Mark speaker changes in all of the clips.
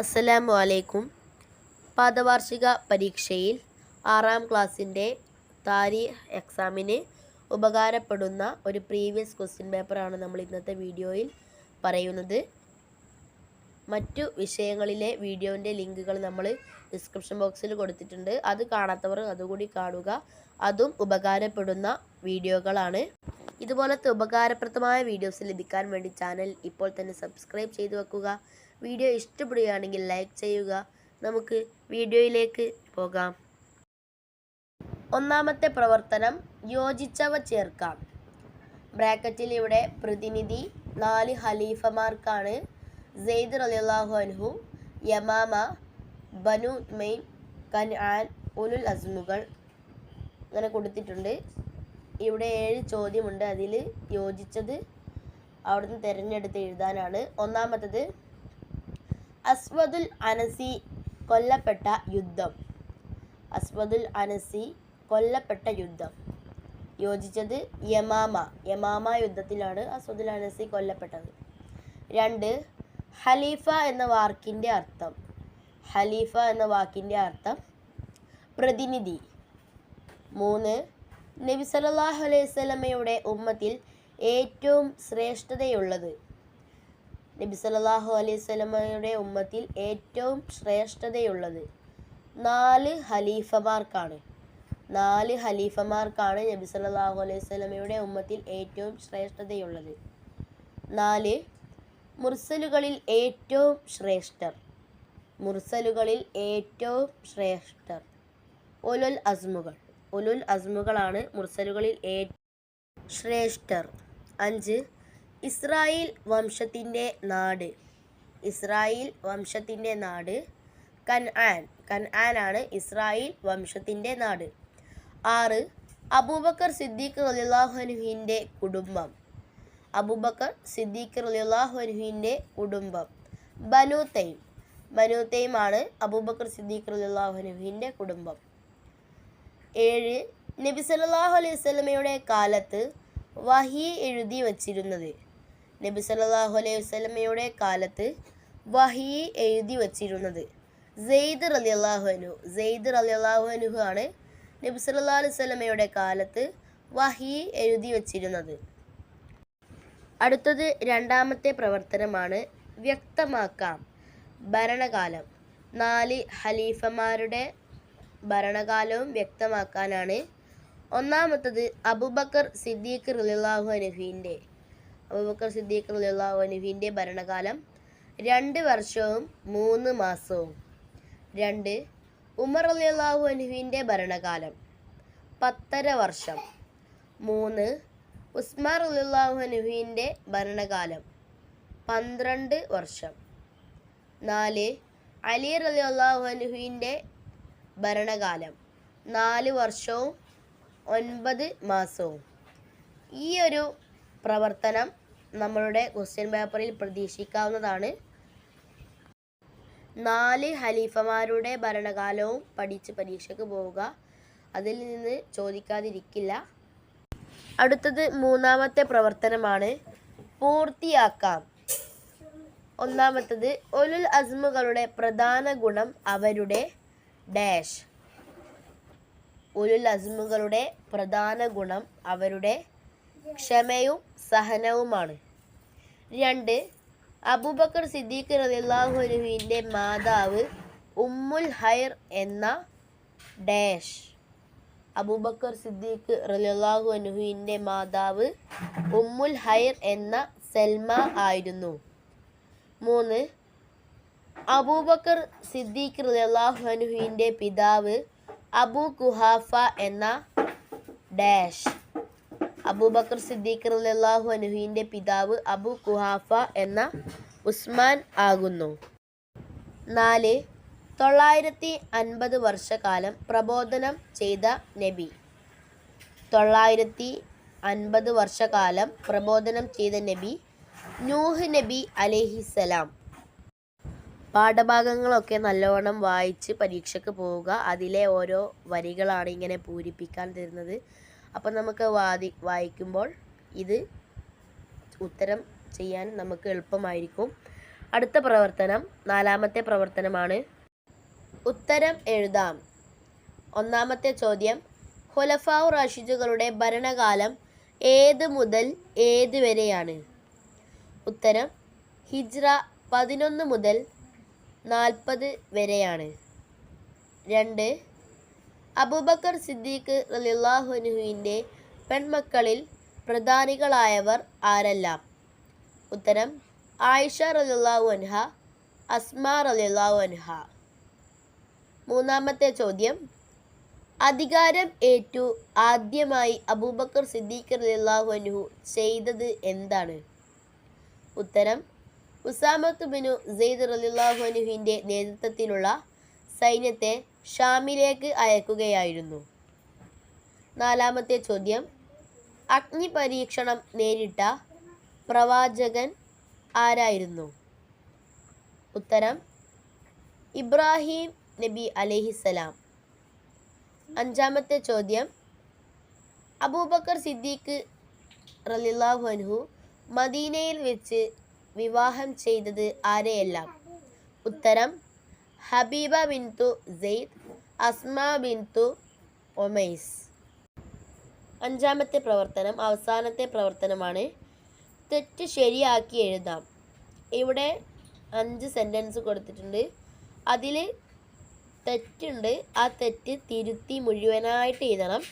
Speaker 1: അസ്സലാമു അലൈക്കും പാദവാർഷിക പരീക്ഷയിൽ ആറാം ക്ലാസ്സിന്റെ താരീഖ് എക്സാമിന് ഉപകാരപ്പെടുന്ന ഒരു പ്രീവിയസ് ക്വസ്റ്റ്യൻ പേപ്പറാണ് നമ്മൾ ഇന്നത്തെ വീഡിയോയിൽ പറയുന്നത്. മറ്റു വിഷയങ്ങളിലെ വീഡിയോന്റെ ലിങ്കുകൾ നമ്മൾ ഡിസ്ക്രിപ്ഷൻ ബോക്സിൽ കൊടുത്തിട്ടുണ്ട്. അത് കാണാത്തവർ അതുകൂടി കാണുക. അതും ഉപകാരപ്പെടുന്ന വീഡിയോകളാണ്. ഇതുപോലത്തെ ഉപകാരപ്രദമായ വീഡിയോസ് ലഭിക്കാൻ വേണ്ടി ചാനൽ ഇപ്പോൾ തന്നെ സബ്സ്ക്രൈബ് ചെയ്തു വെക്കുക. വീഡിയോ ഇഷ്ടപ്പെടുകയാണെങ്കിൽ ലൈക്ക് ചെയ്യുക. നമുക്ക് വീഡിയോയിലേക്ക് പോകാം. ഒന്നാമത്തെ പ്രവർത്തനം യോജിച്ചവ ചേർക്കാം. ബ്രാക്കറ്റിൽ ഇവിടെ പ്രതിനിധി നാല് ഖലീഫമാർക്കാണ്. സെയ്ദ് റളിയല്ലാഹു അൻഹു യമാമ ബനു മെയിൻ കൻആൻ ഉലുൽ അസ്മുകൾ അങ്ങനെ കൊടുത്തിട്ടുണ്ട്. ഇവിടെ ഏഴ് ചോദ്യമുണ്ട് അതിൽ യോജിച്ചത് അവിടുന്ന് തിരഞ്ഞെടുത്ത് എഴുതാനാണ്. ഒന്നാമത്തത് അസ്വദുൽ അനസി കൊല്ലപ്പെട്ട യുദ്ധം. അസ്വദുൽ അനസി കൊല്ലപ്പെട്ട യുദ്ധം. യോജിച്ചത് യമാമ. യമാമ യുദ്ധത്തിലാണ് അസ്വദുൽ അനസി കൊല്ലപ്പെട്ടത്. രണ്ട് ഖലീഫ എന്ന വാക്കിന്റെ അർത്ഥം. ഖലീഫ എന്ന വാക്കിന്റെ അർത്ഥം പ്രതിനിധി. മൂന്ന് നബി സല്ലല്ലാഹു അലൈഹി സ്വലമയുടെ ഉമ്മത്തിൽ ഏറ്റവും ശ്രേഷ്ഠതയുള്ളത് നബി സല്ലല്ലാഹു അലൈഹി വസല്ലമയുടെ ഉമ്മത്തിൽ ഏറ്റവും ശ്രേഷ്ഠതയുള്ളത് നാല് ഹലീഫമാർക്കാണ് നാല് ഹലീഫമാർക്കാണ് നബി സല്ലല്ലാഹു അലൈഹി സ്വലമയുടെ ഉമ്മത്തിൽ ഏറ്റവും ശ്രേഷ്ഠതയുള്ളത്. നാല് മുർസലുകളിൽ ഏറ്റവും ശ്രേഷ്ഠർ. മുർസലുകളിൽ ഏറ്റവും ശ്രേഷ്ഠർ. ഒലുൽ അസ്മുകൾ. ഒലുൽ അസ്മുകളാണ് മുർസലുകളിൽ ഏറ്റവും ശ്രേഷ്ഠർ. അഞ്ച് ഇസ്രായേൽ വംശത്തിന്റെ നാട്. ഇസ്രായേൽ വംശത്തിന്റെ നാട് കൻആൻ. കൻആനാണ് ഇസ്രായേൽ വംശത്തിന്റെ നാട്. ആറ് അബൂബക്കർ സിദ്ദീഖ് റലിള്ളാഹുനുഹിന്റെ കുടുംബം. അബൂബക്കർ സിദ്ദീഖ് റലിള്ളാഹുനുഹിന്റെ കുടുംബം. Banu Taym. ബനു തൈം ആണ് അബൂബക്കർ സിദ്ദീഖ് റലിള്ളാഹുനുഹിന്റെ കുടുംബം. ഏഴ് നബി സല്ലല്ലാഹു അലൈഹി സ്വലമയുടെ കാലത്ത് വഹി എഴുതി വച്ചിരുന്നത്. നബി സല്ലല്ലാഹു അലൈഹി വസല്ലമയുടെ കാലത്ത് വഹി എഴുതി വച്ചിരുന്നത്. സെയ്ദ് റളിയല്ലാഹു അൻഹു സെയ്ദ് റളിയല്ലാഹു അൻഹു ആണ് നബി സല്ലല്ലാഹു അലൈഹി വസല്ലമയുടെ കാലത്ത് വഹി എഴുതി വച്ചിരുന്നത്. അടുത്തത് രണ്ടാമത്തെ പ്രവർത്തനമാണ് വ്യക്തമാക്കാം. ഭരണകാലം. നാല് ഹലീഫമാരുടെ ഭരണകാലവും വ്യക്തമാക്കാനാണ്. ഒന്നാമത്തത് അബൂബക്കർ സിദ്ദീഖ് റളിയല്ലാഹു അൻഹുവിന്റെ അബൂബക്കർ സിദ്ദീഖ് അൻഹുവിന്റെ ഭരണകാലം രണ്ട് വർഷവും മൂന്ന് മാസവും. രണ്ട് ഉമർ റളിയല്ലാഹു അൻഹുവിന്റെ ഭരണകാലം പത്തര വർഷം. മൂന്ന് ഉസ്മാൻ റളിയല്ലാഹു അൻഹുവിന്റെ ഭരണകാലം പന്ത്രണ്ട് വർഷം. നാല് അലി റളിയല്ലാഹു അൻഹുവിന്റെ ഭരണകാലം നാല് വർഷവും ഒൻപത് മാസവും. ഈ ഒരു പ്രവർത്തനം നമ്മളുടെ ക്വസ്റ്റ്യൻ പേപ്പറിൽ പ്രതീക്ഷിക്കാവുന്നതാണ്. നാല് ഹലീഫമാരുടെ ഭരണകാലവും പഠിച്ച് പരീക്ഷയ്ക്ക് പോവുക. അതിൽ നിന്ന് ചോദിക്കാതിരിക്കില്ല. അടുത്തത് മൂന്നാമത്തെ പ്രവർത്തനമാണ് പൂർത്തിയാക്കാം. ഒന്നാമത്തത് ഒലുൽ അസ്മുകളുടെ പ്രധാന ഗുണം അവരുടെ ഡാഷ് ഉലുൽ അസ്മുകളുടെ പ്രധാന ഗുണം അവരുടെ ക്ഷമയും സഹനവുമാണ്. രണ്ട് അബൂബക്കർ സിദ്ദീഖ് റളിയല്ലാഹുവിന്റെ മാതാവ് ഉമ്മുൽ ഹൈർ എന്ന ഡാഷ്. അബൂബക്കർ സിദ്ദീഖ് റളിയല്ലാഹു അനുഹുവിന്റെ മാതാവ് ഉമ്മുൽ ഹൈർ എന്ന സൽമ ആയിരുന്നു. മൂന്ന് അബൂബക്കർ സിദ്ദീഖ് റളിയല്ലാഹു അനുഹുവിന്റെ പിതാവ് അബൂ കുഹാഫ എന്ന ഡാഷ്. അബൂബക്കർ സിദ്ദീഖ് അള്ളാഹു അനുഹുവിന്റെ പിതാവ് അബു കുഹാഫ എന്ന ഉസ്മാൻ ആകുന്നു. നാല് തൊള്ളായിരത്തി അൻപത് വർഷക്കാലം പ്രബോധനം ചെയ്ത നബി. തൊള്ളായിരത്തി അൻപത് വർഷക്കാലം പ്രബോധനം ചെയ്ത നബി നൂഹ് നബി അലേഹിസലാം പാഠഭാഗങ്ങളൊക്കെ നല്ലവണ്ണം വായിച്ച് പരീക്ഷയ്ക്ക് പോവുക. അതിലെ ഓരോ വരികളാണ് ഇങ്ങനെ പൂരിപ്പിക്കാൻ തരുന്നത്. അപ്പം നമുക്ക് വാതി വായിക്കുമ്പോൾ ഇത് ഉത്തരം ചെയ്യാൻ നമുക്ക് എളുപ്പമായിരിക്കും. അടുത്ത പ്രവർത്തനം നാലാമത്തെ പ്രവർത്തനമാണ്. ഉത്തരം എഴുതാം. ഒന്നാമത്തെ ചോദ്യം ഹുലഫാവ് റാഷിദുകളുടെ ഭരണകാലം ഏത് മുതൽ ഏത് വരെയാണ്? ഉത്തരം ഹിജ്ര പതിനൊന്ന് മുതൽ നാൽപ്പത് വരെയാണ്. രണ്ട് അബൂബക്കർ സിദ്ദീഖ് റലിള്ളാഹുനുഹുവിന്റെ പെൺമക്കളിൽ പ്രധാനികളായവർ ആരെല്ലാം? ഉത്തരം ആയിഷ റലിള്ളാഹു അൻഹ അസ്മാ റലിള്ളാഹു അൻഹ. മൂന്നാമത്തെ ചോദ്യം അധികാരം ഏറ്റു ആദ്യമായി അബൂബക്കർ സിദ്ദീഖ് റളിയല്ലാഹു അൻഹു ചെയ്തത് എന്താണ്? ഉത്തരം ഉസാമത്ത് ബിനു സെയ്ദ് റളിയല്ലാഹു അൻഹുവിന്റെ നേതൃത്വത്തിലുള്ള സൈന്യത്തെ ഷാമിലേക്ക് അയക്കുകയായിരുന്നു. നാലാമത്തെ ചോദ്യം. അഗ്നി പരീക്ഷണം നേരിട്ട പ്രവാചകൻ ആരായിരുന്നു? ഉത്തരം ഇബ്രാഹിം നബി അലഹിസലാം അഞ്ചാമത്തെ ചോദ്യം. അബൂബക്കർ സിദ്ദീഖ് റലിള്ളാഹു അൻഹു മദീനയിൽ വെച്ച് വിവാഹം ചെയ്തത് ആരെയെല്ലാം? ഉത്തരം ഹബീബ ബിൻതു സെയ്ദ് അസ്മ ബിൻതു ഒമൈസ്. അഞ്ചാമത്തെ പ്രവർത്തനം അവസാനത്തെ പ്രവർത്തനമാണ് തെറ്റ് ശരിയാക്കി എഴുതാം. ഇവിടെ അഞ്ച് സെന്റൻസ് കൊടുത്തിട്ടുണ്ട്. അതിൽ തെറ്റുണ്ട് ആ തെറ്റ് തിരുത്തി മുഴുവനായിട്ട് എഴുതണം.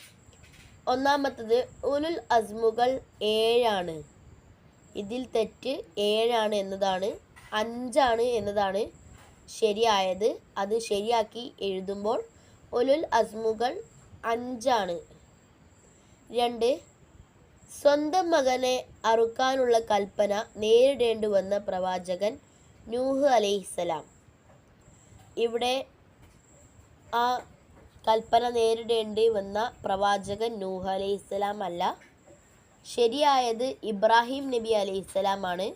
Speaker 1: ഒന്നാമത്തത് ഉലുൽ അസ്മുകൾ ഏഴാണ്. ഇതിൽ തെറ്റ് ഏഴാണ് എന്നതാണ് അഞ്ചാണ് എന്നതാണ് ശരിയായത്. അത് ശരിയാക്കി എഴുതുമ്പോൾ ഒലുൽ അസ്മുകൾ അഞ്ചാണ്. രണ്ട് സ്വന്തം മകനെ അറുക്കാനുള്ള കൽപ്പന നേരിടേണ്ടി വന്ന പ്രവാചകൻ നൂഹ് അലൈഹിസലാം ഇവിടെ ആ കൽപ്പന നേരിടേണ്ടി വന്ന പ്രവാചകൻ നൂഹ് അലൈഹിസ്സലാം അല്ല. ശരിയായത് ഇബ്രാഹിം നബി അലൈഹിസ്സലാമാണ്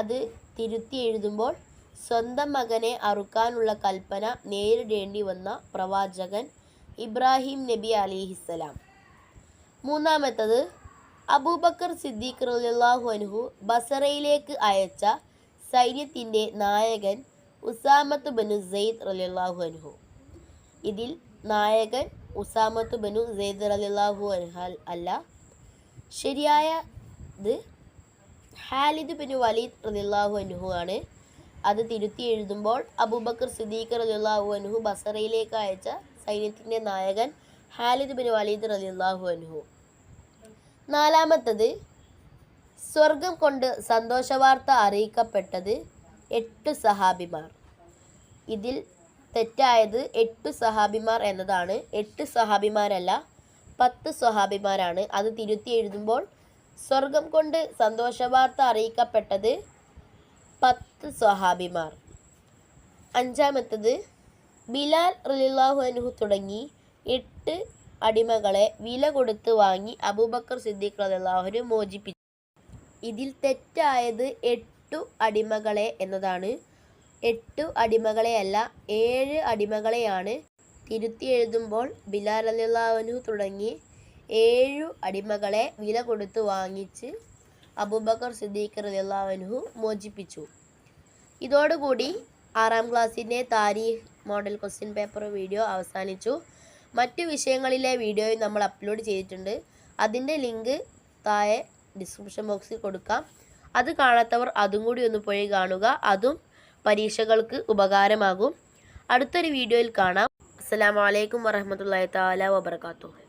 Speaker 1: അത് തിരുത്തി എഴുതുമ്പോൾ സ്വന്തം മകനെ അറുക്കാനുള്ള കൽപ്പന നേരിടേണ്ടി വന്ന പ്രവാചകൻ ഇബ്രാഹിം നബി അലിഹിസ്സലാം മൂന്നാമത്തത് അബൂബക്കർ സിദ്ദീഖ് റളിയല്ലാഹു അനുഹു ബസറയിലേക്ക് അയച്ച സൈന്യത്തിന്റെ നായകൻ ഉസാമത്ത് ബനു സെയ്ദ് റളിയല്ലാഹു അനുഹു ഇതിൽ നായകൻ ഉസാമത്ത് ബനു സെയ്ദ് റളിയല്ലാഹു അനുഹാൽ അല്ല ശരിയായത് ഹാലിദ് ബിനു വലീദ് റളിയല്ലാഹു അനുഹു ആണ്. അത് തിരുത്തി എഴുതുമ്പോൾ അബൂബക്കർ സിദ്ദീഖ് റളിയല്ലാഹു അൻഹു ബസറയിലേക്ക് അയച്ച സൈന്യത്തിന്റെ നായകൻ ഹാലിദ് ബിൻ വലീദ് റളിയല്ലാഹു അൻഹു. നാലാമത്തത് സ്വർഗം കൊണ്ട് സന്തോഷവാർത്ത അറിയിക്കപ്പെട്ടത് എട്ട് സഹാബിമാർ. ഇതിൽ തെറ്റായത് എട്ട് സഹാബിമാർ എന്നതാണ്. എട്ട് സഹാബിമാരല്ല പത്ത് സ്വഹാബിമാരാണ് അത് തിരുത്തി എഴുതുമ്പോൾ സ്വർഗം കൊണ്ട് സന്തോഷവാർത്ത അറിയിക്കപ്പെട്ടത് പത്ത് സ്വഹാബിമാർ. അഞ്ചാമത്തത് ബിലാൽ റലിള്ളാഹു അനുഹു തുടങ്ങി എട്ട് അടിമകളെ വില കൊടുത്ത് വാങ്ങി അബൂബക്കർ സിദ്ദീഖ് റലിള്ളാഹുവിന് മോചിപ്പിച്ചു. ഇതിൽ തെറ്റായത് എട്ടു അടിമകളെ എന്നതാണ്. എട്ടു അടിമകളെയല്ല ഏഴ് അടിമകളെയാണ്. തിരുത്തി എഴുതുമ്പോൾ ബിലാൽ അലിള്ളാഹുനു തുടങ്ങി ഏഴു അടിമകളെ വില കൊടുത്ത് വാങ്ങിച്ച് അബൂബക്കർ സിദ്ദീഖ് റലിള്ളാഹുനു മോചിപ്പിച്ചു. ഇതോടുകൂടി ആറാം ക്ലാസ്സിന്റെ താരീഖ് മോഡൽ ക്വസ്റ്റ്യൻ പേപ്പർ വീഡിയോ അവസാനിച്ചു. മറ്റു വിഷയങ്ങളിലെ വീഡിയോയും നമ്മൾ അപ്ലോഡ് ചെയ്തിട്ടുണ്ട്. അതിന്റെ ലിങ്ക് താഴെ ഡിസ്ക്രിപ്ഷൻ ബോക്സിൽ കൊടുക്കാം. അത് കാണാത്തവർ അതും കൂടി ഒന്ന് പോയി കാണുക. അതും പരീക്ഷകൾക്ക് ഉപകാരമാകും. അടുത്തൊരു വീഡിയോയിൽ കാണാം. അസ്സലാമു അലൈക്കും വറഹ്മത്തുള്ളാഹി താല വബറകാതുഹു.